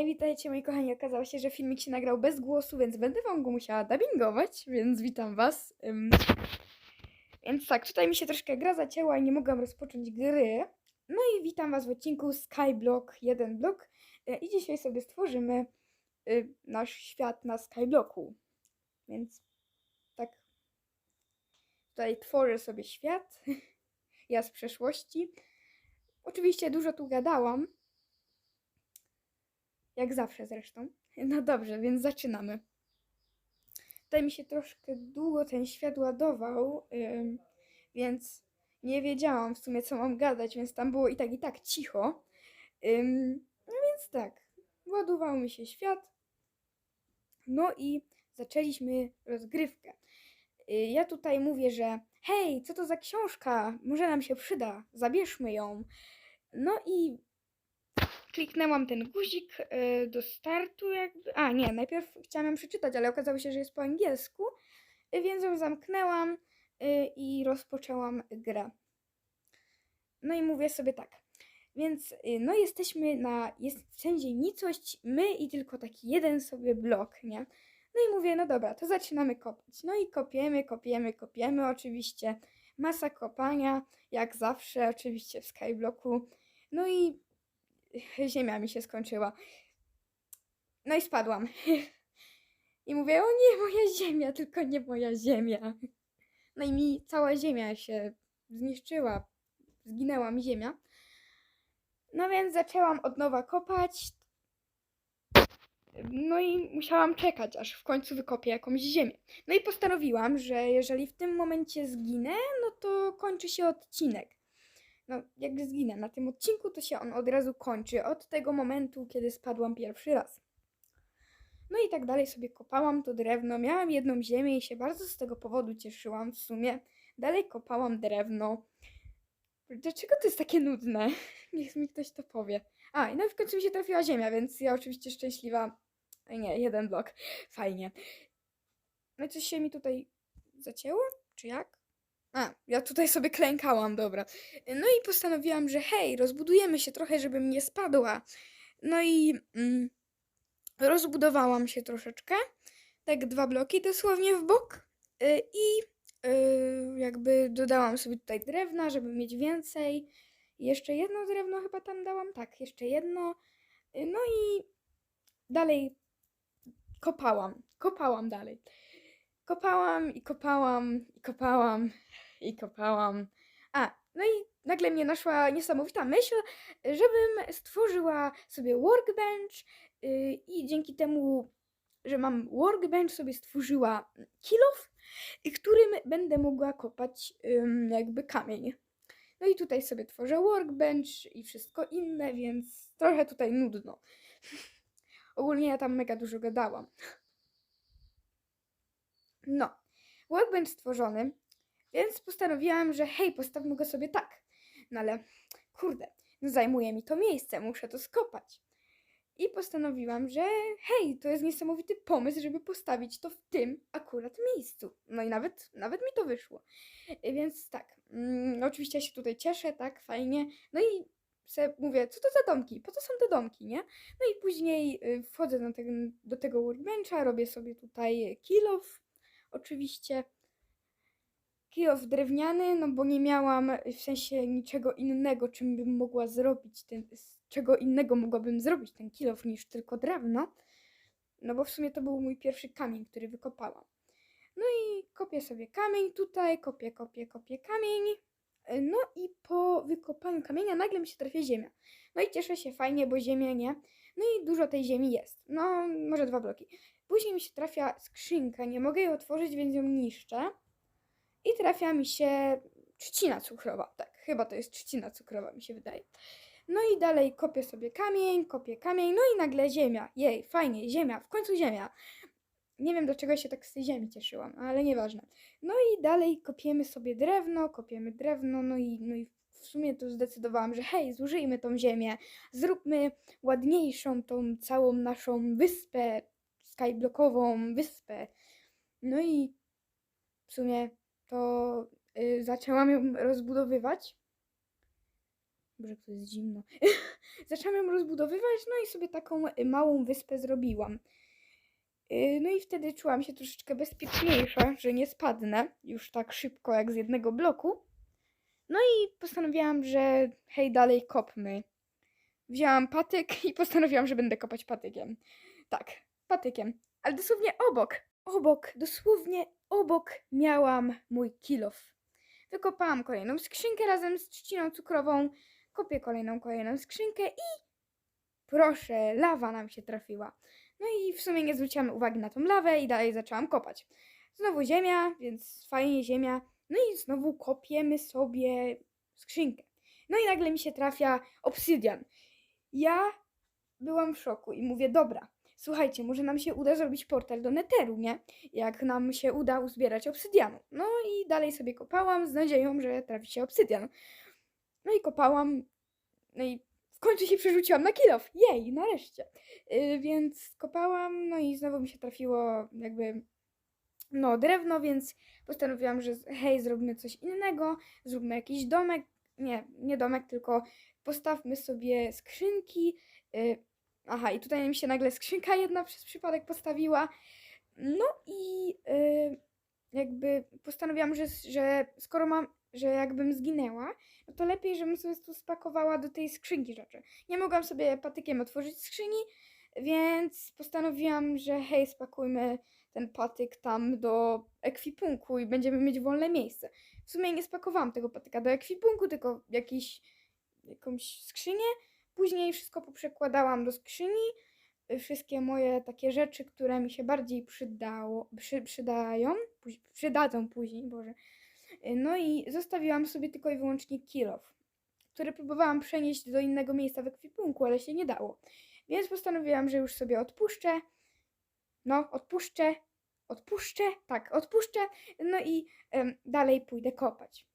Hej, witajcie moi kochani. Okazało się, że filmik się nagrał bez głosu, więc będę wam go musiała dubbingować, więc witam was. Ym, Więc tak, tutaj mi się troszkę gra zacięła i nie mogłam rozpocząć gry. No i witam was w odcinku Skyblock 1 blok. Y, I dzisiaj sobie stworzymy y, nasz świat na Skyblocku. Więc tak. Tutaj tworzę sobie świat. Ja z przeszłości. Oczywiście dużo tu gadałam. Jak zawsze zresztą. No dobrze, więc zaczynamy. Tutaj mi się troszkę długo ten świat ładował, ym, więc nie wiedziałam w sumie co mam gadać, więc tam było i tak i tak cicho. Ym, no więc tak, ładował mi się świat. No i zaczęliśmy rozgrywkę. Y, Ja tutaj mówię, że hej, co to za książka? Może nam się przyda, zabierzmy ją. No i kliknęłam ten guzik y, do startu jakby. A nie, najpierw chciałam ją przeczytać, ale okazało się, że jest po angielsku, y, więc ją zamknęłam y, i rozpoczęłam grę. No i mówię sobie tak. Więc no jesteśmy na, jest wszędzie nicość, my i tylko taki jeden sobie blok, nie? No i mówię, no dobra, to zaczynamy kopać. No i kopiemy, kopiemy, kopiemy oczywiście. Masa kopania, jak zawsze oczywiście w Skyblocku. No i ziemia mi się skończyła. No i spadłam. I mówię, o nie, moja ziemia, tylko nie moja ziemia. No i mi cała ziemia się zniszczyła. Zginęła mi ziemia. No więc zaczęłam od nowa kopać. No i musiałam czekać, aż w końcu wykopię jakąś ziemię. No i postanowiłam, że jeżeli w tym momencie zginę, no to kończy się odcinek no, jak zginę na tym odcinku, to się on od razu kończy od tego momentu, kiedy spadłam pierwszy raz. No i tak dalej sobie kopałam to drewno. Miałam jedną ziemię i się bardzo z tego powodu cieszyłam w sumie. Dalej kopałam drewno. Dlaczego to jest takie nudne? Niech mi ktoś to powie. A, i no w końcu mi się trafiła ziemia, więc ja oczywiście szczęśliwa. Nie, jeden blok. Fajnie. No coś się mi tutaj zacięło? Czy jak? A, ja tutaj sobie klękałam, dobra. No i postanowiłam, że hej, rozbudujemy się trochę, żebym nie spadła. No i mm, rozbudowałam się troszeczkę. Tak dwa bloki dosłownie w bok. Y, I y, jakby dodałam sobie tutaj drewna, żeby mieć więcej. Jeszcze jedno drewno chyba tam dałam. Tak, jeszcze jedno. Y, No i dalej kopałam. Kopałam dalej. Kopałam i kopałam i kopałam i kopałam. A, no i nagle mnie naszła niesamowita myśl, żebym stworzyła sobie workbench yy, i dzięki temu, że mam workbench, sobie stworzyła kilof, y, którym będę mogła kopać ym, jakby kamień. No i tutaj sobie tworzę workbench i wszystko inne, więc trochę tutaj nudno. Ogólnie ja tam mega dużo gadałam. No, workbench stworzony, więc postanowiłam, że hej, postawmy go sobie tak. No ale kurde, no zajmuje mi to miejsce, muszę to skopać. I postanowiłam, że hej, to jest niesamowity pomysł, żeby postawić to w tym akurat miejscu. No i nawet, nawet mi to wyszło. Więc tak, mm, oczywiście ja się tutaj cieszę, tak, fajnie. No i se mówię, co to za domki? Po co są te domki, nie? No i później y, wchodzę do do tego workbencha, robię sobie tutaj kill off, oczywiście kilof drewniany, no bo nie miałam w sensie niczego innego, czym bym mogła zrobić ten, czego innego mogłabym zrobić ten kilof niż tylko drewno. No bo w sumie to był mój pierwszy kamień, który wykopałam. No i kopię sobie kamień tutaj, kopię, kopię, kopię kamień. E, No i po wykopaniu kamienia nagle mi się trafia ziemia. No i cieszę się fajnie, bo ziemia nie. No i dużo tej ziemi jest. No, może dwa bloki. Później mi się trafia skrzynka, nie mogę jej otworzyć, więc ją niszczę. I trafia mi się trzcina cukrowa. Tak, chyba to jest trzcina cukrowa, mi się wydaje. No i dalej kopię sobie kamień, kopię kamień, no i nagle ziemia. Jej, fajnie, ziemia, w końcu ziemia. Nie wiem dlaczego się tak z tej ziemi cieszyłam, ale nieważne. No i dalej kopiemy sobie drewno, kopiemy drewno, no i, no i w sumie to zdecydowałam, że hej, zużyjmy tą ziemię, zróbmy ładniejszą tą całą naszą wyspę, skyblockową wyspę. No i w sumie to y, zaczęłam ją rozbudowywać. Boże, to jest zimno. Zaczęłam ją rozbudowywać, no i sobie taką y, małą wyspę zrobiłam. Y, No i wtedy czułam się troszeczkę bezpieczniejsza, że nie spadnę już tak szybko jak z jednego bloku. No i postanowiłam, że hej, dalej kopmy. Wzięłam patyk i postanowiłam, że będę kopać patykiem. Tak, patykiem. Ale dosłownie obok, obok, dosłownie obok miałam mój kilof. Wykopałam kolejną skrzynkę razem z trzciną cukrową. Kopię kolejną, kolejną skrzynkę i proszę, lawa nam się trafiła. No i w sumie nie zwróciłam uwagi na tą lawę i dalej zaczęłam kopać. Znowu ziemia, więc fajnie ziemia. No i znowu kopiemy sobie skrzynkę. No i nagle mi się trafia obsydian. Ja byłam w szoku i mówię, dobra, słuchajcie, może nam się uda zrobić portal do Netheru, nie? Jak nam się uda uzbierać obsydianu. No i dalej sobie kopałam z nadzieją, że trafi się obsydian. No i kopałam, no i w końcu się przerzuciłam na kilof. Jej, nareszcie. Yy, więc kopałam, no i znowu mi się trafiło jakby no drewno, więc postanowiłam, że hej, zrobimy coś innego, zróbmy jakiś domek, nie, nie domek, tylko postawmy sobie skrzynki. Yy, aha, i tutaj mi się nagle skrzynka jedna przez przypadek postawiła. No i yy, jakby postanowiłam, że, że skoro mam, że jakbym zginęła, no to lepiej, żebym sobie tu spakowała do tej skrzynki rzeczy. Nie mogłam sobie patykiem otworzyć skrzyni, więc postanowiłam, że hej, spakujmy ten patyk tam do ekwipunku i będziemy mieć wolne miejsce. W sumie nie spakowałam tego patyka do ekwipunku, tylko jakiś, jakąś skrzynię. Później wszystko poprzekładałam do skrzyni. Wszystkie moje takie rzeczy, które mi się bardziej przydało, przy, przydają, przydadzą później, Boże. No i zostawiłam sobie tylko i wyłącznie kilof, który próbowałam przenieść do innego miejsca w ekwipunku, ale się nie dało. Więc postanowiłam, że już sobie odpuszczę. No, odpuszczę, odpuszczę, tak, odpuszczę. No i dalej pójdę kopać.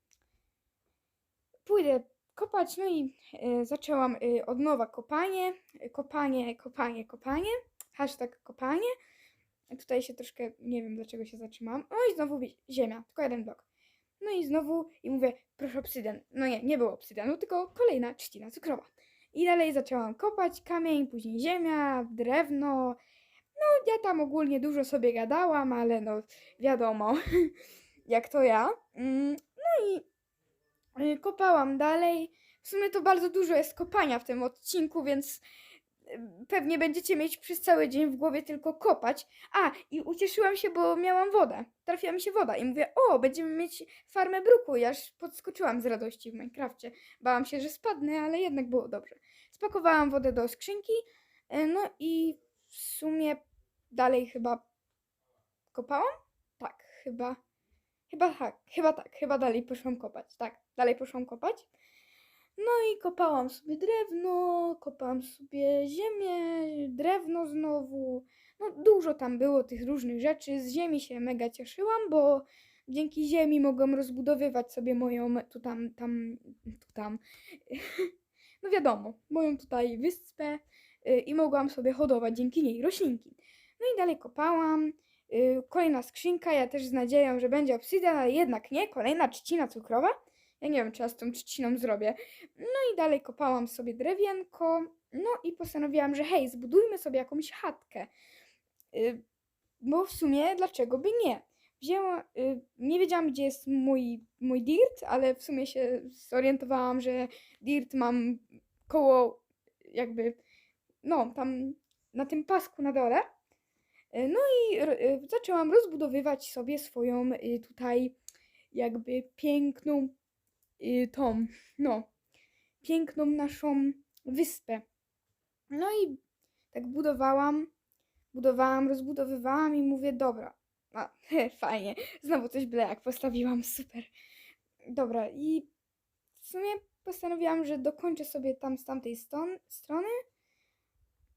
Pójdę kopać, no i e, zaczęłam e, od nowa kopanie, e, kopanie, kopanie, kopanie, hashtag kopanie. Tutaj się troszkę, nie wiem dlaczego się zatrzymałam. No i znowu ziemia, tylko jeden blok. No i znowu, i mówię, proszę obsydian. No nie, nie było obsydianu, tylko kolejna trzcina cukrowa. I dalej zaczęłam kopać kamień, później ziemia, drewno. No ja tam ogólnie dużo sobie gadałam, ale no wiadomo, jak to ja. Mm, No i y, kopałam dalej. W sumie to bardzo dużo jest kopania w tym odcinku, więc y, pewnie będziecie mieć przez cały dzień w głowie tylko kopać. A, i ucieszyłam się, bo miałam wodę. Trafiła mi się woda i mówię, o, będziemy mieć farmę bruku. I aż podskoczyłam z radości w Minecrafcie. Bałam się, że spadnę, ale jednak było dobrze. Spakowałam wodę do skrzynki, y, no i w sumie dalej chyba kopałam? Tak, chyba. Chyba tak, chyba tak, chyba dalej poszłam kopać. Tak, dalej poszłam kopać. No i kopałam sobie drewno, kopałam sobie ziemię, drewno znowu. No dużo tam było tych różnych rzeczy. Z ziemi się mega cieszyłam, bo dzięki ziemi mogłam rozbudowywać sobie moją tu tam, tam, tu tam. No wiadomo, moją tutaj wyspę y, i mogłam sobie hodować dzięki niej roślinki. No i dalej kopałam. y, Kolejna skrzynka, ja też z nadzieją, że będzie obsydian, ale jednak nie. Kolejna trzcina cukrowa. Ja nie wiem, czy ja z tą trzciną zrobię. No i dalej kopałam sobie drewienko. No i postanowiłam, że hej, zbudujmy sobie jakąś chatkę. Y, Bo w sumie, dlaczego by nie? Wzięłam, y, nie wiedziałam, gdzie jest mój, mój dirt, ale w sumie się zorientowałam, że dirt mam koło jakby, no tam na tym pasku na dole. Y, No i zaczęłam rozbudowywać sobie swoją tutaj jakby piękną tą, no, piękną naszą wyspę. No i tak budowałam, budowałam, rozbudowywałam i mówię, dobra, a, fajnie, znowu coś byle jak postawiłam, super. Dobra, i w sumie postanowiłam, że dokończę sobie tam z tamtej ston- strony.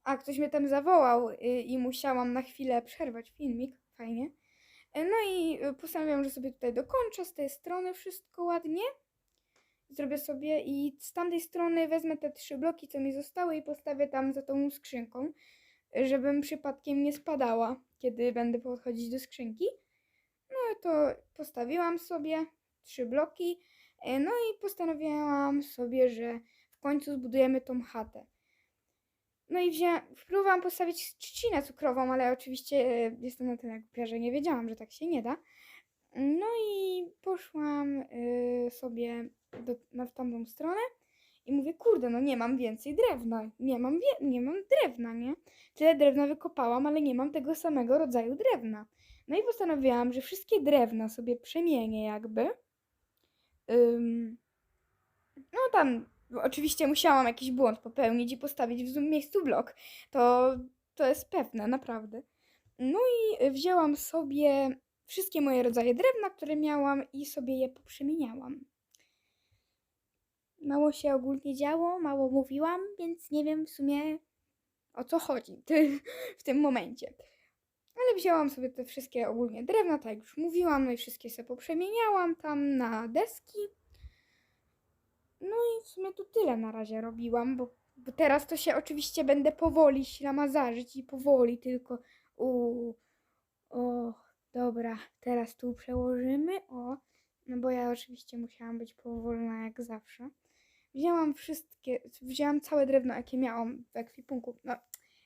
A ktoś mnie tam zawołał y, i musiałam na chwilę przerwać filmik, fajnie. E, No i y, postanowiłam, że sobie tutaj dokończę z tej strony wszystko ładnie. Zrobię sobie i z tamtej strony wezmę te trzy bloki, co mi zostały i postawię tam za tą skrzynką, żebym przypadkiem nie spadała, kiedy będę podchodzić do skrzynki. No to postawiłam sobie trzy bloki. e, No i postanowiłam sobie, że w końcu zbudujemy tą chatę. No i wzięłam, próbowałam postawić trzcinę cukrową, ale oczywiście e, jestem na tyle głupia, że nie wiedziałam, że tak się nie da. No i poszłam y, sobie do, na w tamtą stronę i mówię, kurde, no nie mam więcej drewna, nie mam, nie mam drewna, nie? Tyle drewna wykopałam, ale nie mam tego samego rodzaju drewna. No i postanowiłam, że wszystkie drewna sobie przemienię jakby. Ym, no tam oczywiście musiałam jakiś błąd popełnić i postawić w miejscu blok. To, to jest pewne, naprawdę. No i wzięłam sobie wszystkie moje rodzaje drewna, które miałam i sobie je poprzemieniałam. Mało się ogólnie działo, mało mówiłam, więc nie wiem w sumie o co chodzi w tym momencie. Ale wzięłam sobie te wszystkie ogólnie drewna, tak jak już mówiłam, no i wszystkie sobie poprzemieniałam tam na deski. No i w sumie to tyle na razie robiłam, bo, bo teraz to się oczywiście będę powoli ślamazarzyć i powoli tylko u o, dobra, teraz tu przełożymy, o, no bo ja oczywiście musiałam być powolna jak zawsze. Wzięłam wszystkie, wzięłam całe drewno, jakie miałam w ekwipunku. No,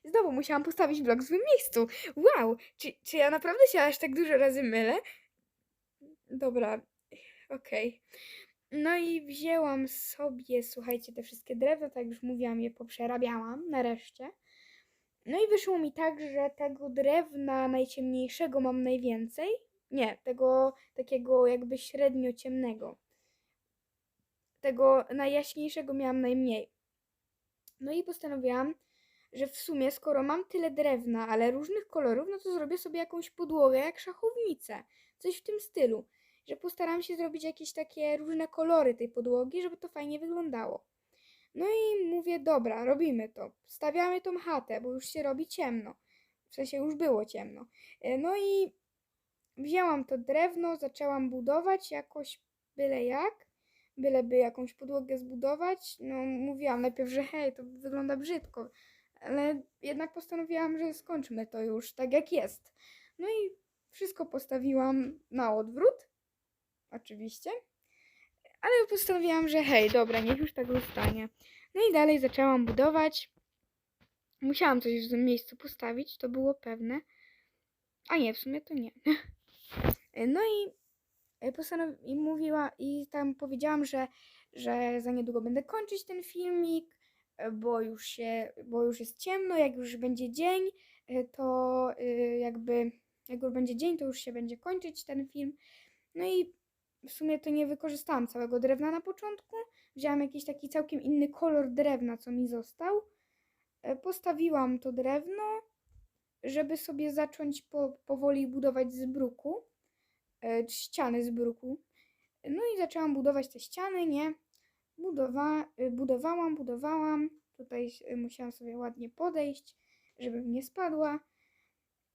znowu musiałam postawić blok w złym miejscu. Wow, czy, czy ja naprawdę się aż tak dużo razy mylę? Dobra, okej. No i wzięłam sobie, słuchajcie, te wszystkie drewna, tak już mówiłam, je poprzerabiałam nareszcie. No i wyszło mi tak, że tego drewna najciemniejszego mam najwięcej. Nie, tego takiego jakby średnio ciemnego. Tego najjaśniejszego miałam najmniej. No i postanowiłam, że w sumie skoro mam tyle drewna, ale różnych kolorów, no to zrobię sobie jakąś podłogę jak szachownicę. Coś w tym stylu. Że postaram się zrobić jakieś takie różne kolory tej podłogi, żeby to fajnie wyglądało. No i mówię, dobra, robimy to. Stawiamy tą chatę, bo już się robi ciemno. W sensie już było ciemno. E, No i wzięłam to drewno, zaczęłam budować jakoś byle jak. Byleby jakąś podłogę zbudować. No mówiłam najpierw, że hej, to wygląda brzydko. Ale jednak postanowiłam, że skończmy to już tak jak jest. No i wszystko postawiłam na odwrót. Oczywiście. Ale postanowiłam, że hej, dobra, niech już tak zostanie. No i dalej zaczęłam budować. Musiałam coś w tym miejscu postawić, to było pewne. A nie, w sumie to nie. No i postanowi- i mówiła i tam powiedziałam, że, że za niedługo będę kończyć ten filmik, e, bo już się, bo już jest ciemno, jak już będzie dzień, e, to jakby jak już będzie dzień, to już się będzie kończyć ten film. No i w sumie to nie wykorzystałam całego drewna na początku. Wzięłam jakiś taki całkiem inny kolor drewna, co mi został. E, Postawiłam to drewno, żeby sobie zacząć po, powoli budować z bruku. E, Ściany z bruku. No i zaczęłam budować te ściany, nie? Budowa, y, budowałam, budowałam. Tutaj y, musiałam sobie ładnie podejść, żebym nie spadła.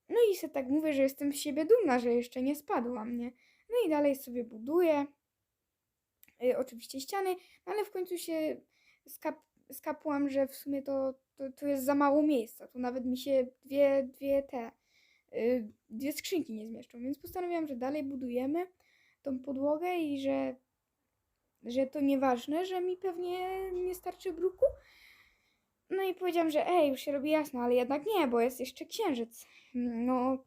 No i sobie tak mówię, że jestem z siebie dumna, że jeszcze nie spadłam, nie? No i dalej sobie buduję. Y, oczywiście ściany, no ale w końcu się skap, skapłam, że w sumie to, to, to jest za mało miejsca. Tu nawet mi się dwie, dwie te, dwie skrzynki nie zmieszczą, więc postanowiłam, że dalej budujemy tą podłogę i że, że to nieważne, że mi pewnie nie starczy bruku. No i powiedziałam, że ej, już się robi jasno, ale jednak nie, bo jest jeszcze księżyc. No,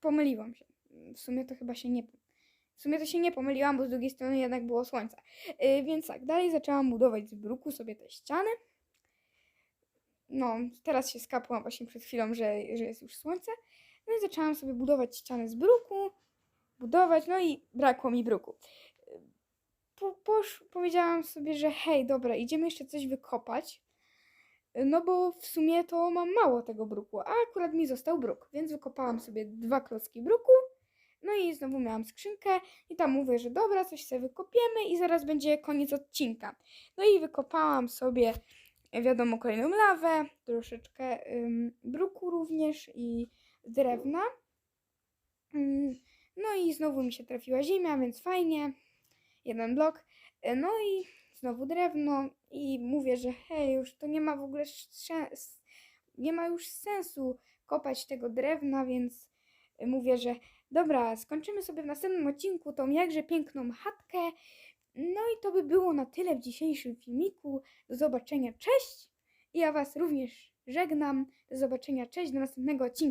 pomyliłam się. W sumie to chyba się nie. W sumie to się nie pomyliłam, bo z drugiej strony jednak było słońce. Yy, więc tak, dalej zaczęłam budować z bruku sobie te ściany. No, teraz się skapłam właśnie przed chwilą, że, że jest już słońce. No i zaczęłam sobie budować ściany z bruku, budować, no i brakło mi bruku. Po, posz, powiedziałam sobie, że hej, dobra, idziemy jeszcze coś wykopać. No bo w sumie to mam mało tego bruku, a akurat mi został bruk, więc wykopałam sobie dwa klocki bruku. No i znowu miałam skrzynkę i tam mówię, że dobra, coś sobie wykopiemy i zaraz będzie koniec odcinka. No i wykopałam sobie, wiadomo, kolejną lawę, troszeczkę ym, bruku również i drewna. Ym, no i znowu mi się trafiła ziemia, więc fajnie. Jeden blok. Y, No i znowu drewno i mówię, że hej, już to nie ma w ogóle nie ma już sensu kopać tego drewna, więc mówię, że dobra, skończymy sobie w następnym odcinku tą jakże piękną chatkę No i to by było na tyle w dzisiejszym filmiku. Do zobaczenia, cześć! Ja Was również żegnam. Do zobaczenia, cześć, do następnego odcinka.